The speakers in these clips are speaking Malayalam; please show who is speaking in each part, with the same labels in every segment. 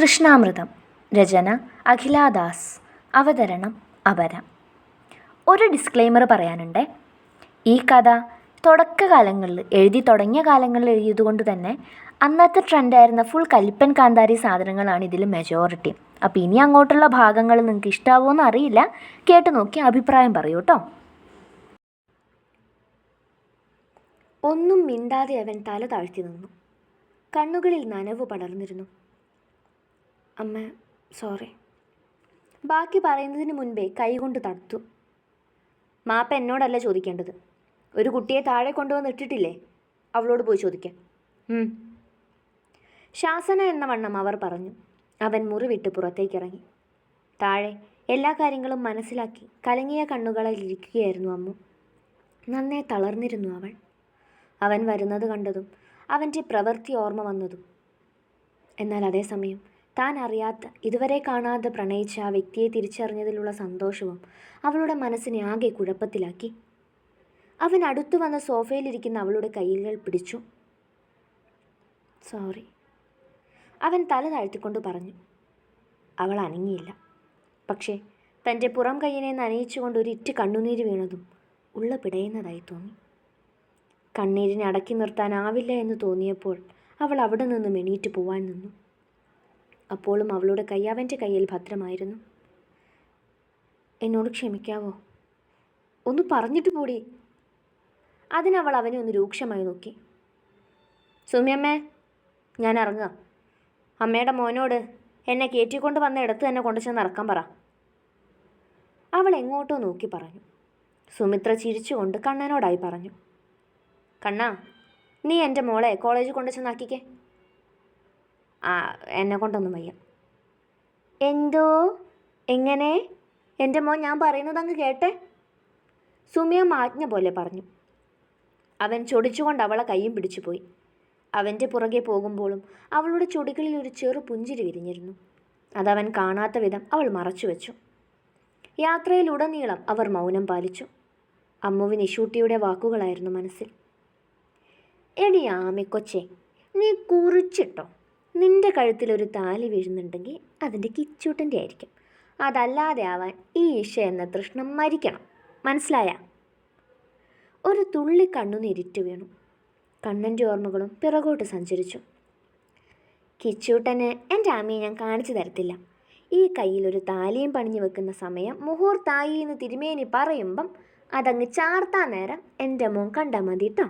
Speaker 1: കൃഷ്ണാമൃതം രചന അഖിലാദാസ് അവതരണം അപര. ഒരു ഡിസ്ക്ലെയിമർ പറയാനുണ്ട് ഈ കഥ തുടക്കകാലങ്ങളിൽ എഴുതി തുടങ്ങിയ കാലങ്ങളിൽ എഴുതിയതുകൊണ്ട് തന്നെ അന്നത്തെ ട്രെൻഡായിരുന്ന ഫുൾ കലിപ്പൻ കാന്താരി സാധനങ്ങളാണ് ഇതിൽ മെജോറിറ്റി അപ്പോൾ ഇനി അങ്ങോട്ടുള്ള ഭാഗങ്ങൾ നിങ്ങൾക്ക് ഇഷ്ടാവുമോ അറിയില്ല. കേട്ട് നോക്കി അഭിപ്രായം പറയൂ കേട്ടോ. ഒന്നും മിണ്ടാതെ അവൻ തല താഴ്ത്തി നിന്നു. കണ്ണുകളിൽ നനവ് പടർന്നിരുന്നു. അമ്മ സോറി ബാക്കി പറയുന്നതിന് മുൻപേ കൈകൊണ്ട് തടുത്തു മാപ്പ എന്നോടല്ല ചോദിക്കേണ്ടത്. ഒരു കുട്ടിയെ താഴെ കൊണ്ടുവന്ന് ഇട്ടിട്ടില്ലേ? അവളോട് പോയി ചോദിക്കാം. ശാസന എന്ന വണ്ണം അവർ പറഞ്ഞു. അവൻ മുറിവിട്ട് പുറത്തേക്കിറങ്ങി. താഴെ എല്ലാ കാര്യങ്ങളും മനസ്സിലാക്കി കലങ്ങിയ കണ്ണുകളിൽ ഇരിക്കുകയായിരുന്നു അമ്മു. നന്നേ തളർന്നിരുന്നു അവൾ. അവൻ വരുന്നത് കണ്ടതും അവന്റെ പ്രവൃത്തി ഓർമ്മ വന്നതും. എന്നാൽ അതേസമയം താൻ അറിയാത്ത ഇതുവരെ കാണാതെ പ്രണയിച്ച ആ വ്യക്തിയെ തിരിച്ചറിഞ്ഞതിലുള്ള സന്തോഷവും അവളുടെ മനസ്സിനെ ആകെ കുഴപ്പത്തിലാക്കി. അവൻ അടുത്തു വന്ന സോഫയിലിരിക്കുന്ന അവളുടെ കൈകൾ പിടിച്ചു. സോറി അവൻ തല താഴ്ത്തിക്കൊണ്ട് പറഞ്ഞു. അവൾ അനങ്ങിയില്ല. പക്ഷേ തന്റെ പുറം കൈയിനെ നനയിച്ചുകൊണ്ട് ഒരു ഇറ്റ് കണ്ണുനീര് വീണതും ഉള്ള പിടയുന്നതായി തോന്നി. കണ്ണീരിനെ അടക്കി നിർത്താനാവില്ല എന്ന് തോന്നിയപ്പോൾ അവൾ അവിടെ നിന്നും എണീറ്റ് പോവാൻ നിന്നു. അപ്പോഴും അവളുടെ കൈ അവന്റെ കയ്യിൽ ഭദ്രമായിരുന്നു. എന്നോട് ക്ഷമിക്കാവോ? ഒന്ന് പറഞ്ഞിട്ട് കൂടി അതിനവൾ അവനെ ഒന്ന് രൂക്ഷമായി നോക്കി. സുമിയമ്മേ ഞാൻ ഇറങ്ങുക. അമ്മയുടെ മോനോട് എന്നെ കയറ്റിക്കൊണ്ട് വന്ന ഇടത്ത് തന്നെ കൊണ്ടുചെന്ന് ഇറക്കാൻ പറ. അവൾ എങ്ങോട്ടോ നോക്കി പറഞ്ഞു. സുമിത്ര ചിരിച്ചുകൊണ്ട് കണ്ണനോടായി പറഞ്ഞു. കണ്ണാ നീ എന്റെ മോളെ കോളേജിൽ കൊണ്ടു ചെന്നാക്കിക്കേ. എന്നെ കൊണ്ടൊന്നും വയ്യ. എന്തോ? എങ്ങനെ? എന്റെ മോൻ ഞാൻ പറയുന്നത് അങ്ങ് കേട്ടെ? സുമിയ മാജ്ഞ പോലെ പറഞ്ഞു. അവൻ ചൊടിച്ചുകൊണ്ട് അവളെ കൈയും പിടിച്ചു പോയി. അവന്റെ പുറകെ പോകുമ്പോഴും അവളുടെ ചൊടികളിൽ ഒരു ചെറു പുഞ്ചിരി വിരിഞ്ഞിരുന്നു. അതവൻ കാണാത്ത വിധം അവൾ മറച്ചു വെച്ചു. യാത്രയിലുടനീളം അവർ മൗനം പാലിച്ചു. അമ്മുവിന് ഇഷൂട്ടിയുടെ വാക്കുകളായിരുന്നു മനസ്സിൽ. എടി കൊച്ചേ നീ കുറിച്ചിട്ടോ? നിന്റെ കഴുത്തിലൊരു താലി വീഴുന്നുണ്ടെങ്കിൽ അതിന്റെ കിച്ചൂട്ടന്റെ ആയിരിക്കും. അതല്ലാതെ ആവാൻ ഈ ഇഷ എന്ന തൃഷ്ണം മരിക്കണം. മനസ്സിലായ? ഒരു തുള്ളി കണ്ണുനിരിറ്റു വീണു. കണ്ണന്റെ ഓർമ്മകളും പിറകോട്ട് സഞ്ചരിച്ചു. കിച്ചൂട്ടന് എന്റെ അമ്മയെ ഞാൻ കാണിച്ചു തരത്തില്ല. ഈ കയ്യിൽ ഒരു താലിയും പണിഞ്ഞു വെക്കുന്ന സമയം മുഹൂർത്തായി എന്ന് തിരുമേനി പറയുമ്പം അതങ്ങ് ചാർത്താൻ നേരം എന്റെ മോൻ കണ്ടാൽ മതി കേട്ടോ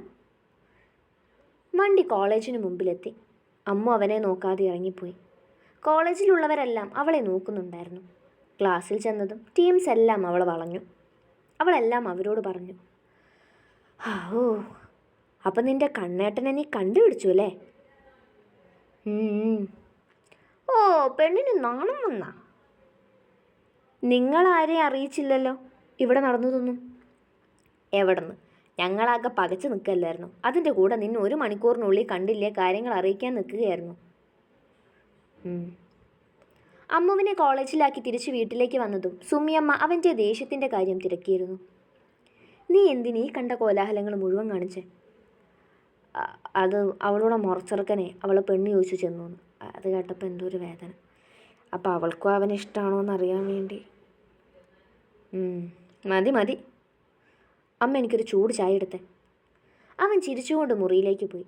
Speaker 1: വണ്ടി കോളേജിന് മുമ്പിലെത്തി. അമ്മു അവനെ നോക്കാതെ ഇറങ്ങിപ്പോയി. കോളേജിലുള്ളവരെല്ലാം അവളെ നോക്കുന്നുണ്ടായിരുന്നു. ക്ലാസ്സിൽ ചെന്നതും ടീംസ് എല്ലാം അവളെ വളഞ്ഞു. അവളെല്ലാം അവരോട് പറഞ്ഞു "ഹാ, ഓ അപ്പം നിന്റെ കണ്ണേട്ടനെ നീ കണ്ടുപിടിച്ചു അല്ലേ? ഓ പെണ്ണിന് നാണം വന്ന? നിങ്ങളാരെയും അറിയിച്ചില്ലല്ലോ. ഇവിടെ നടന്നതൊന്നും. എവിടുന്ന്? ഞങ്ങളാകെ പകച്ചു നിൽക്കല്ലായിരുന്നു. അതിന്റെ കൂടെ നിന്നെ ഒരു മണിക്കൂറിനുള്ളിൽ കണ്ടില്ലേ കാര്യങ്ങൾ അറിയിക്കാൻ നിൽക്കുകയായിരുന്നു. അമ്മുവിനെ കോളേജിലാക്കി തിരിച്ച് വീട്ടിലേക്ക് വന്നതും സുമിയമ്മ അവന്റെ ദേഷ്യത്തിന്റെ കാര്യം തിരക്കിയിരുന്നു. നീ എന്തിനീ കണ്ട കോലാഹലങ്ങൾ മുഴുവൻ കാണിച്ചേ? അത് അവളുടെ മുറച്ചെറുക്കനെ അവളെ പെണ്ണ് ചോദിച്ചു ചെന്നു അത് കേട്ടപ്പോൾ എന്തോ ഒരു വേദന. അപ്പോൾ അവൾക്കും അവനെ ഇഷ്ടമാണോ എന്ന് അറിയാൻ വേണ്ടി മതി മതി. അമ്മ എനിക്കൊരു ചൂട് ചായ എടുത്തേ. അവൻ ചിരിച്ചുകൊണ്ട് മുറിയിലേക്ക് പോയി.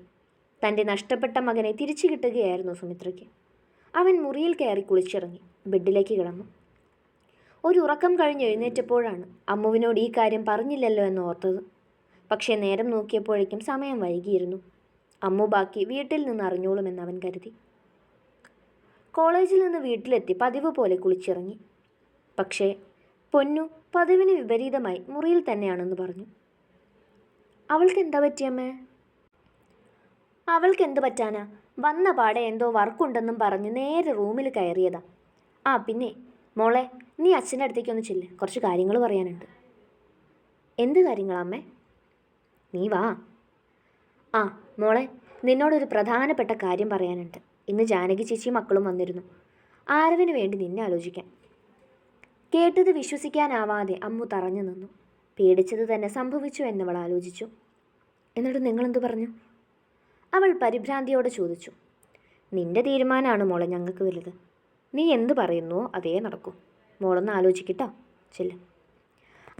Speaker 1: തന്റെ നഷ്ടപ്പെട്ട മകനെ തിരിച്ചു കിട്ടുകയായിരുന്നു സുമിത്രയ്ക്ക്. അവൻ മുറിയിൽ കയറി കുളിച്ചിറങ്ങി ബെഡിലേക്ക് കിടന്നു. ഒരു ഉറക്കം കഴിഞ്ഞ് എഴുന്നേറ്റപ്പോഴാണ് അമ്മുവിനോട് ഈ കാര്യം പറഞ്ഞില്ലല്ലോ എന്ന് ഓർത്തത്. പക്ഷേ നേരം നോക്കിയപ്പോഴേക്കും സമയം വൈകിയിരുന്നു. അമ്മു ബാക്കി വീട്ടിൽ നിന്ന് അറിഞ്ഞോളുമെന്ന് അവൻ കരുതി. കോളേജിൽ നിന്ന് വീട്ടിലെത്തി പതിവ് പോലെ കുളിച്ചിറങ്ങി. പക്ഷേ പൊന്നു പതിവിന് വിപരീതമായി മുറിയിൽ തന്നെയാണെന്ന് പറഞ്ഞു. അവൾക്ക് എന്താ പറ്റിയമ്മേ? അവൾക്ക് എന്ത് പറ്റാനാ? വന്ന പാടെ എന്തോ വർക്കുണ്ടെന്നും പറഞ്ഞ് നേരെ റൂമിൽ കയറിയതാ. ആ പിന്നെ. മോളെ നീ അച്ഛന്റെ അടുത്തേക്കൊന്ന് ചെല്ല്. കുറച്ച് കാര്യങ്ങൾ പറയാനുണ്ട്. എന്ത് കാര്യങ്ങളാമ്മേ? നീ വാ. ആ മോളെ നിന്നോടൊരു പ്രധാനപ്പെട്ട കാര്യം പറയാനുണ്ട്. ഇന്ന് ജാനകി ചേച്ചിയും മക്കളും വന്നിരുന്നു. ആരവിന് വേണ്ടി നിന്നെ ആലോചിക്കാൻ കേട്ടത് വിശ്വസിക്കാനാവാതെ അമ്മു തറഞ്ഞു നിന്നു. പേടിച്ചത് തന്നെ സംഭവിച്ചു എന്നവൾ ആലോചിച്ചു. എന്നിട്ട് നിങ്ങളെന്തു പറഞ്ഞു? അവൾ പരിഭ്രാന്തിയോടെ ചോദിച്ചു. നിന്റെ തീരുമാനമാണ് മോളെ ഞങ്ങൾക്ക് വലുത്. നീ എന്ത് പറയുന്നുവോ അതേ നടക്കൂ. മോളൊന്ന് ആലോചിക്കട്ടോ. ചെല്ല്.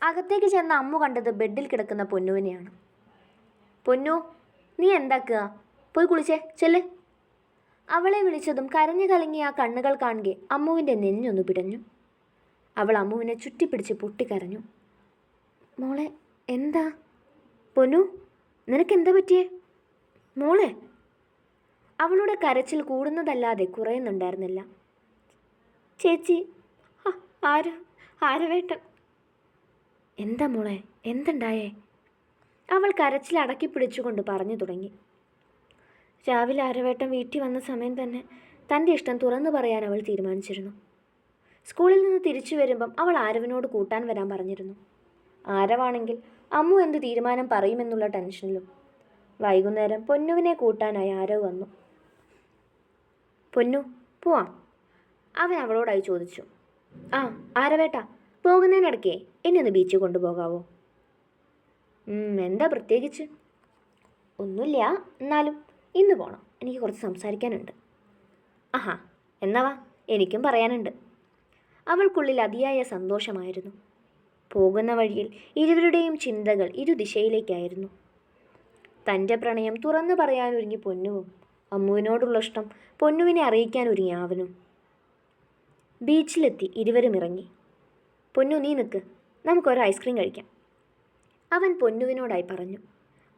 Speaker 1: അകത്തേക്ക് ചെന്ന അമ്മു കണ്ടത് ബെഡിൽ കിടക്കുന്ന പൊന്നുവിനെയാണ്. പൊന്നു നീ എന്താക്കുക? പോയി കുളിച്ചേ ചെല്ല്. അവളെ വിളിച്ചതും കരഞ്ഞു കലങ്ങിയ ആ കണ്ണുകൾ കാണുകെ അമ്മുവിന്റെ നെഞ്ഞൊന്നു പിടഞ്ഞു. അവൾ അമ്മുവിനെ ചുറ്റിപ്പിടിച്ച് പൊട്ടിക്കരഞ്ഞു. മോളെ എന്താ? പൊന്നു നിനക്കെന്താ പറ്റിയേ? മോളെ? അവളുടെ കരച്ചിൽ കൂടുന്നതല്ലാതെ കുറയുന്നുണ്ടായിരുന്നില്ല. ചേച്ചി ആര് ആരവേട്ടൻ എന്താ മോളെ എന്തുണ്ടായേ? അവൾ കരച്ചിൽ അടക്കി പിടിച്ചുകൊണ്ട് പറഞ്ഞു തുടങ്ങി. രാവിലെ ആരവേട്ടൻ വീട്ടിൽ വന്ന സമയം തന്നെ തന്റെ ഇഷ്ടം തുറന്നു പറയാൻ അവൾ തീരുമാനിച്ചിരുന്നു. സ്കൂളിൽ നിന്ന് തിരിച്ചു വരുമ്പം അവൾ ആരവിനോട് കൂട്ടാൻ വരാൻ പറഞ്ഞിരുന്നു. ആരവാണെങ്കിൽ അമ്മു എന്ത് തീരുമാനം പറയുമെന്നുള്ള ടെൻഷനിലും. വൈകുന്നേരം പൊന്നുവിനെ കൂട്ടാനായി ആരവ് വന്നു. പൊന്നു പോവാം. അവൻ അവളോടായി ചോദിച്ചു. ആ ആരവേട്ടാ പോകുന്നതിനിടയ്ക്കേ എന്നെ ഒന്ന് ബീച്ചിൽ കൊണ്ടുപോകാവോ? എന്താ പ്രത്യേകിച്ച്? ഒന്നുമില്ല എന്നാലും ഇന്ന് പോകണം എനിക്ക് കുറച്ച് സംസാരിക്കാനുണ്ട്. ആഹാ എന്നാ വാ എനിക്കും പറയാനുണ്ട്. അവൾക്കുള്ളിൽ അതിയായ സന്തോഷമായിരുന്നു. പോകുന്ന വഴിയിൽ ഇരുവരുടെയും ചിന്തകൾ ഇരുദിശയിലേക്കായിരുന്നു തന്റെ പ്രണയം തുറന്നു പറയാനൊരുങ്ങി പൊന്നുവും അമ്മുവിനോടുള്ള ഇഷ്ടം പൊന്നുവിനെ അറിയിക്കാൻ ഒരുങ്ങി അവനും. ബീച്ചിലെത്തി ഇരുവരും ഇറങ്ങി. പൊന്നു നീ നിൽക്ക് നമുക്കൊരു ഐസ്ക്രീം കഴിക്കാം. അവൻ പൊന്നുവിനോടായി പറഞ്ഞു.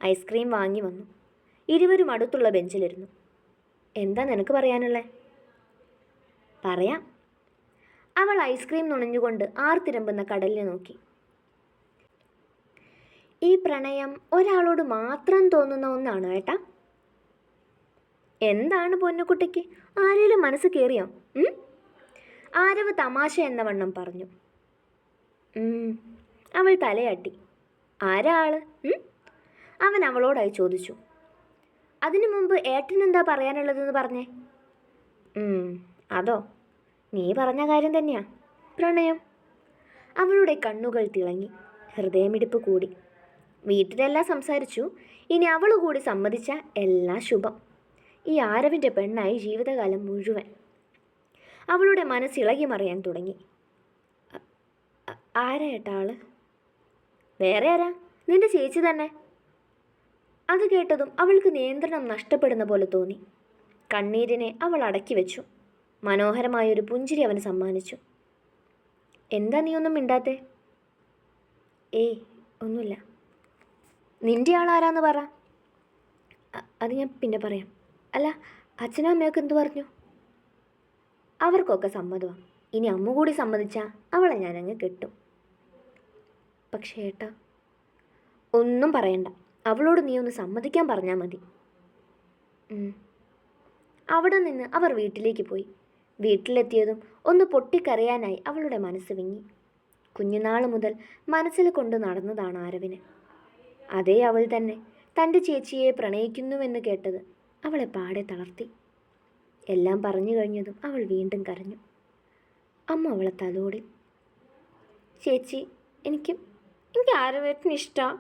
Speaker 1: ഐസ്ക്രീം വാങ്ങി വന്നു. ഇരുവരും അടുത്തുള്ള ബെഞ്ചിലിരുന്നു. എന്താ നിനക്ക് പറയാനുള്ളേ? പറയാം. അവൾ ഐസ്ക്രീം നുണഞ്ഞുകൊണ്ട് ആർത്തിരമ്പുന്ന കടലിനെ നോക്കി. ഈ പ്രണയം ഒരാളോട് മാത്രം തോന്നുന്ന ഒന്നാണ് ഏട്ടാ. എന്താണ് പൊന്നുകുട്ടിക്ക്? ആരേലും മനസ്സ് കയറിയോ? ആരവ് തമാശ എന്ന വണ്ണം പറഞ്ഞു. അവൾ തലയാട്ടി. ആരാൾ? അവൻ അവളോടായി ചോദിച്ചു. അതിനു മുമ്പ് ഏട്ടനെന്താ പറയാനുള്ളതെന്ന് പറഞ്ഞേ? അതോ? നീ പറഞ്ഞ കാര്യം തന്നെയാ. പ്രണയം. അവളുടെ കണ്ണുകൾ തിളങ്ങി. ഹൃദയമിടിപ്പ് കൂടി. വീട്ടിലെല്ലാം സംസാരിച്ചു. ഇനി അവൾ കൂടി സമ്മതിച്ച എല്ലാ ശുഭം. ഈ ആരവിന്റെ പെണ്ണായി ജീവിതകാലം മുഴുവൻ. അവളുടെ മനസ്സിളകി മറിയാൻ തുടങ്ങി. അ- അ- ആരാ ഏട്ടാ ആൾ? വേറെ ആരാ? നിന്റെ ചേച്ചി തന്നെ. അത് കേട്ടതും അവൾക്ക് നിയന്ത്രണം നഷ്ടപ്പെടുന്ന പോലെ തോന്നി. കണ്ണീരിനെ അവൾ അടക്കി വെച്ചു. മനോഹരമായൊരു പുഞ്ചിരി അവന് സമ്മാനിച്ചു. എന്താ നീ ഒന്നും മിണ്ടാത്തേ? ഏയ് ഒന്നുമില്ല. നിന്റെ ആളാരാന്ന് പറ. അത് ഞാൻ പിന്നെ പറയാം. അല്ല അച്ഛനും അമ്മയൊക്കെ എന്തു പറഞ്ഞു? അവർക്കൊക്കെ സമ്മതമാണ് ഇനി അമ്മ കൂടി സമ്മതിച്ചാൽ അവളെ ഞാൻ അങ്ങ് കെട്ടും. പക്ഷേ ഏട്ടാ ഒന്നും പറയണ്ട. അവളോട് നീ ഒന്ന് സമ്മതിക്കാൻ പറഞ്ഞാൽ മതി. അവിടെ നിന്ന് അവർ വീട്ടിലേക്ക് പോയി. വീട്ടിലെത്തിയതും ഒന്ന് പൊട്ടിക്കരയാനായി അവളുടെ മനസ്സ് വിങ്ങി. കുഞ്ഞുനാൾ മുതൽ മനസ്സിൽ കൊണ്ട് നടന്നതാണ് ആരവിന്. അതേ അവൾ തന്നെ തന്റെ ചേച്ചിയെ പ്രണയിക്കുന്നുവെന്ന് കേട്ടത് അവളെ പാടെ തളർത്തി. എല്ലാം പറഞ്ഞു കഴിഞ്ഞതും അവൾ വീണ്ടും കരഞ്ഞു. അമ്മ അവളെ തലോടി. ചേച്ചി എനിക്ക് എനിക്ക് ആരവേട്ടന് ഇഷ്ടമാണ്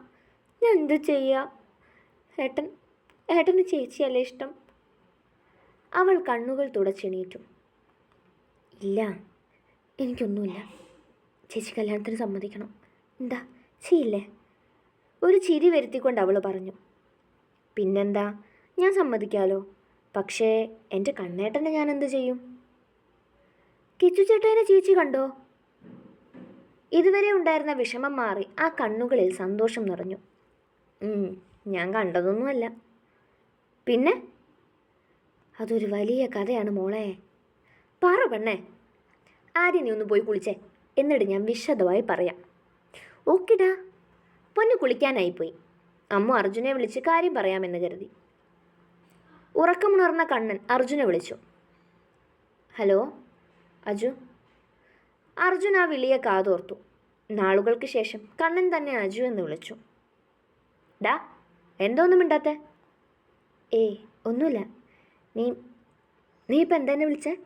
Speaker 1: ഞാൻ എന്ത് ചെയ്യുക ഏട്ടൻ ഏട്ടന് ചേച്ചിയല്ലേ ഇഷ്ടം? അവൾ കണ്ണുകൾ തുടച്ചെണീറ്റു. ഇല്ല. എനിക്കൊന്നുമില്ല. ചേച്ചി കല്യാണത്തിന് സമ്മതിക്കണം. എന്താ? ചെയ്യില്ലേ ഒരു ചിരി വരുത്തിക്കൊണ്ട് അവൾ പറഞ്ഞു. പിന്നെന്താ? ഞാൻ സമ്മതിക്കാലോ. പക്ഷേ എന്റെ കണ്ണേട്ടനെ ഞാൻ എന്ത് ചെയ്യും? കിച്ചു ചേട്ടേനെ ചേച്ചി കണ്ടോ? ഇതുവരെ ഉണ്ടായിരുന്ന വിഷമം മാറി ആ കണ്ണുകളിൽ സന്തോഷം നിറഞ്ഞു. ഞാൻ കണ്ടതൊന്നുമല്ല. പിന്നെ? അതൊരു വലിയ കഥയാണ് മോളെ. പറ പെണ്ണേ. ആദ്യം നീ ഒന്ന് പോയി കുളിച്ചേ. എന്നിട്ട് ഞാൻ വിശദമായി പറയാം. ഓക്കെടാ. പൊന്നു കുളിക്കാനായിപ്പോയി. അമ്മ അർജുനെ വിളിച്ച് കാര്യം പറയാമെന്ന് കരുതി. ഉറക്കമുണർന്ന കണ്ണൻ അർജുനെ വിളിച്ചു. ഹലോ? അജു? അർജുൻ ആ വിളിയെ കാതോർത്തു. നാളുകൾക്ക് ശേഷം കണ്ണൻ തന്നെ അജു എന്ന് വിളിച്ചു. ഡാ എന്തോന്നും ഇണ്ടാത്തേ ഏയ് ഒന്നുമില്ല. നീ നീ ഇപ്പം എന്തെന്നെ വിളിച്ചേ?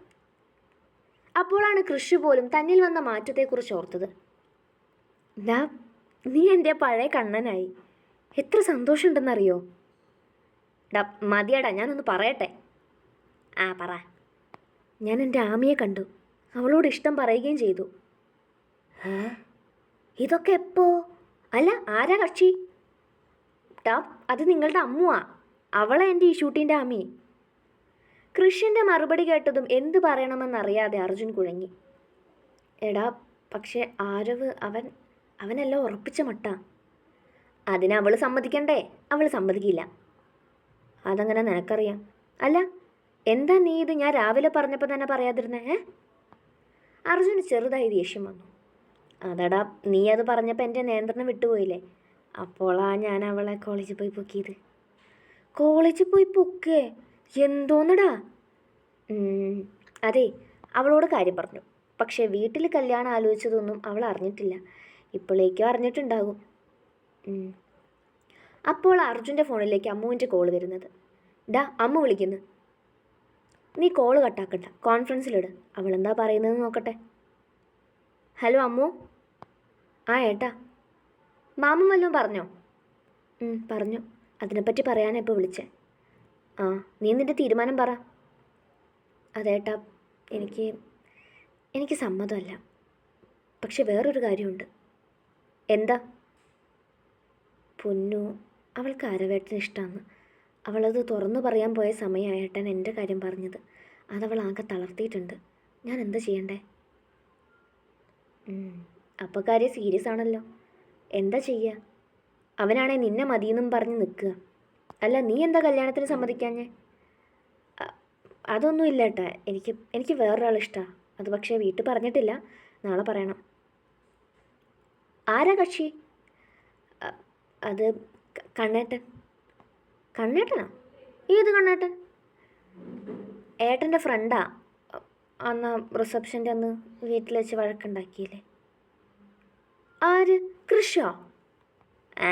Speaker 1: അപ്പോഴാണ് കൃഷി പോലും തന്നിൽ വന്ന മാറ്റത്തെക്കുറിച്ച് ഓർത്തത്. ദാ നീ എന്റെ പഴയ കണ്ണനായി. എത്ര സന്തോഷമുണ്ടെന്നറിയോ? ഡാ മതിയടാ ഞാനൊന്ന് പറയട്ടെ. ആ പറ. ഞാൻ എന്റെ ആമിയെ കണ്ടു. അവളോട് ഇഷ്ടം പറയുകയും ചെയ്തു. ഇതൊക്കെ എപ്പോ? അല്ല ആരാ കക്ഷി? ടാ അത് നിങ്ങളുടെ അമ്മുവാ. അവളെ എന്റെ ഈ ഷൂട്ടിന്റെ ആമി. കൃഷിന്റെ മറുപടി കേട്ടതും എന്ത് പറയണമെന്നറിയാതെ അർജുൻ കുഴങ്ങി. എടാ പക്ഷേ ആരവ് അവൻ അവനെല്ലാം ഉറപ്പിച്ച മട്ട. അതിന് അവൾ സമ്മതിക്കണ്ടേ? അവൾ സമ്മതിക്കില്ല. അതങ്ങനെ നിനക്കറിയാം. അല്ല എന്താ നീ ഇത് ഞാൻ രാവിലെ പറഞ്ഞപ്പോൾ തന്നെ പറയാതിരുന്നേ അർജുന് ചെറുതായി ദേഷ്യം വന്നു. അതടാ നീ അത് പറഞ്ഞപ്പോൾ എന്റെ നിയന്ത്രണം വിട്ടുപോയില്ലേ? അപ്പോളാ ഞാൻ അവളെ കോളേജിൽ പോയി പൊക്കിയത്. കോളേജിൽ പോയി പൊക്കേ? എന്തോന്നടാ? അതെ അവളോട് കാര്യം പറഞ്ഞു. പക്ഷേ വീട്ടിൽ കല്യാണം ആലോചിച്ചതൊന്നും അവൾ അറിഞ്ഞിട്ടില്ല. ഇപ്പോഴേക്കും അറിഞ്ഞിട്ടുണ്ടാകും. അപ്പോൾ അർജുന്റെ ഫോണിലേക്ക് അമ്മുവിന്റെ കോൾ വരുന്നത്. ഡാ അമ്മ വിളിക്കുന്നു. നീ കോൾ കട്ടാക്കണ്ട. കോൺഫറൻസിലിട്. അവളെന്താ പറയുന്നത് നോക്കട്ടെ. ഹലോ അമ്മു. ആ ഏട്ടാ. മാമൻ വല്ലതും പറഞ്ഞോ? പറഞ്ഞു. അതിനെപ്പറ്റി പറയാനാണ് ഇപ്പോൾ വിളിച്ചേ. ആ നീ നിന്റെ തീരുമാനം പറ. അതേട്ടാ എനിക്ക് എനിക്ക് സമ്മതമല്ല. പക്ഷെ വേറൊരു കാര്യമുണ്ട്. എന്താ? പൊന്നു അവൾക്ക് അരവേട്ടന് ഇഷ്ടമാണ് അവളത് തുറന്നു പറയാൻ പോയ സമയമായിട്ടാൻ എന്റെ കാര്യം പറഞ്ഞത്. അതവൾ ആകെ തളർത്തിയിട്ടുണ്ട്. ഞാൻ എന്താ ചെയ്യണ്ടേ? അപ്പോൾ കാര്യം സീരിയസ് ആണല്ലോ. എന്താ ചെയ്യുക അവനാണെ നിന്നെ മതിയെന്നും പറഞ്ഞ് നിൽക്കുക. അല്ല നീ എന്താ കല്യാണത്തിന് സമ്മതിക്കാഞ്ഞേ? അതൊന്നും ഇല്ല ഏട്ടാ എനിക്ക് എനിക്ക് വേറൊരാളിഷ്ടമാണ് അത് പക്ഷേ വീട്ടിൽ പറഞ്ഞിട്ടില്ല. നാളെ പറയണം. ആരാ കക്ഷി? അത് കണ്ണേട്ടൻ. കണ്ണേട്ടനാ? ഏത് കണ്ണേട്ടൻ? ഏട്ടന്റെ ഫ്രണ്ടാ. അന്ന് റിസപ്ഷന്റെ അന്ന് വീട്ടിൽ വെച്ച് വഴക്കുണ്ടാക്കിയില്ലേ? ആര്? കൃഷിയോ ആ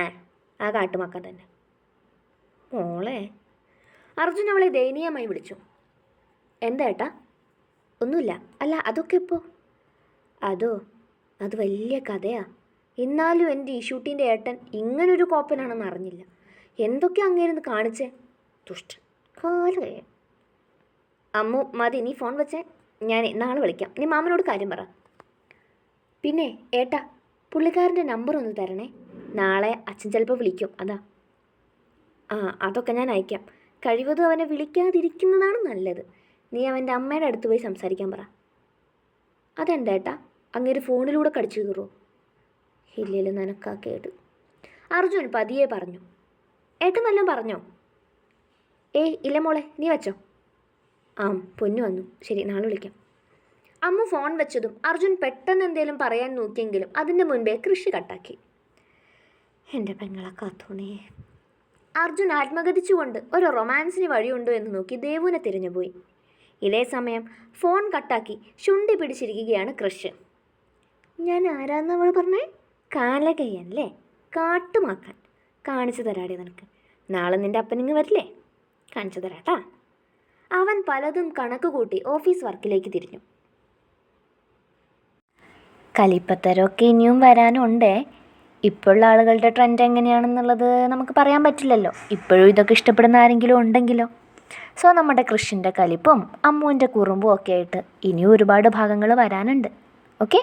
Speaker 1: ആ കാട്ടുമക്ക തന്നെ. മോളെ. അർജുൻ അവളെ ദയനീയമായി വിളിച്ചു. എന്താ ഏട്ടാ? ഒന്നുമില്ല. അല്ല അതൊക്കെ ഇപ്പോൾ അതോ? അത് വലിയ കഥയാ. എന്നാലും എന്റെ ഈ ഷൂട്ടിന്റെ ഏട്ടൻ ഇങ്ങനൊരു കോപ്പനാണെന്ന് അറിഞ്ഞില്ല. എന്തൊക്കെ അങ്ങേരുന്ന് കാണിച്ചേ? ദുഷ്ടൻ. കാലേ അമ്മു മതി നീ ഫോൺ വെച്ചേ. ഞാൻ നാളെ വിളിക്കാം. നീ മാമനോട് കാര്യം പറ. പിന്നെ ഏട്ടാ പുള്ളിക്കാരന്റെ നമ്പർ ഒന്ന് തരണേ. നാളെ അച്ഛൻ ചിലപ്പോൾ വിളിക്കും. അതാ. ആ അതൊക്കെ ഞാൻ അയക്കാം. കഴിവതും അവനെ വിളിക്കാതിരിക്കുന്നതാണ് നല്ലത്. നീ അവന്റെ അമ്മയുടെ അടുത്ത് പോയി സംസാരിക്കാൻ പറ. അതെന്താ ഏട്ടാ? അങ്ങേര് ഫോണിലൂടെ കടിച്ചു ഇല്ലല്ലോ നനക്കാ കേട്. അർജുൻ പതിയെ പറഞ്ഞു. ഏട്ടൻ വല്ലതും പറഞ്ഞോ? ഏയ് ഇല്ല മോളെ നീ വെച്ചോ? ആ പൊന്നു വന്നു. ശരി നാളെ വിളിക്കാം. അമ്മ ഫോൺ വെച്ചതും അർജുൻ പെട്ടെന്ന് എന്തേലും പറയാൻ നോക്കിയെങ്കിലും അതിന്റെ മുൻപേ കൃഷി കട്ടാക്കി. എന്റെ പെങ്ങളെ കാത്തോണേ. അർജുൻ ആത്മഗതിച്ചുകൊണ്ട് ഒരു റൊമാൻസിന് വഴിയുണ്ടോ എന്ന് നോക്കി ദേവുനെ തിരഞ്ഞുപോയി ഇതേ സമയം ഫോൺ കട്ടാക്കി ശുണ്ടി പിടിച്ചിരിക്കുകയാണ് കൃഷ്. ഞാൻ ആരാന്ന് അവൾ പറഞ്ഞേ? കാലകയ്യല്ലേ കാട്ടുമാക്കാൻ. കാണിച്ചു തരാടി നിനക്ക്. നാളെ നിന്റെ അപ്പനിങ്ങ് വരില്ലേ? കാണിച്ചു തരാട്ടാ. അവൻ പലതും കണക്ക് കൂട്ടി ഓഫീസ് വർക്കിലേക്ക് തിരിഞ്ഞു. കലിപ്പത്തരൊക്കെ ഇനിയും വരാനുണ്ടേ? ഇപ്പോഴുള്ള ആളുകളുടെ ട്രെൻഡ് എങ്ങനെയാണെന്നുള്ളത് നമുക്ക് പറയാൻ പറ്റില്ലല്ലോ. ഇപ്പോഴും ഇതൊക്കെ ഇഷ്ടപ്പെടുന്ന ആരെങ്കിലും ഉണ്ടെങ്കിലോ? സോ നമ്മുടെ കൃഷിന്റെ കലിപ്പും അമ്മുവിന്റെ കുറുമ്പും ഒക്കെ ആയിട്ട് ഇനിയും ഒരുപാട് ഭാഗങ്ങൾ വരാനുണ്ട്. ഓക്കെ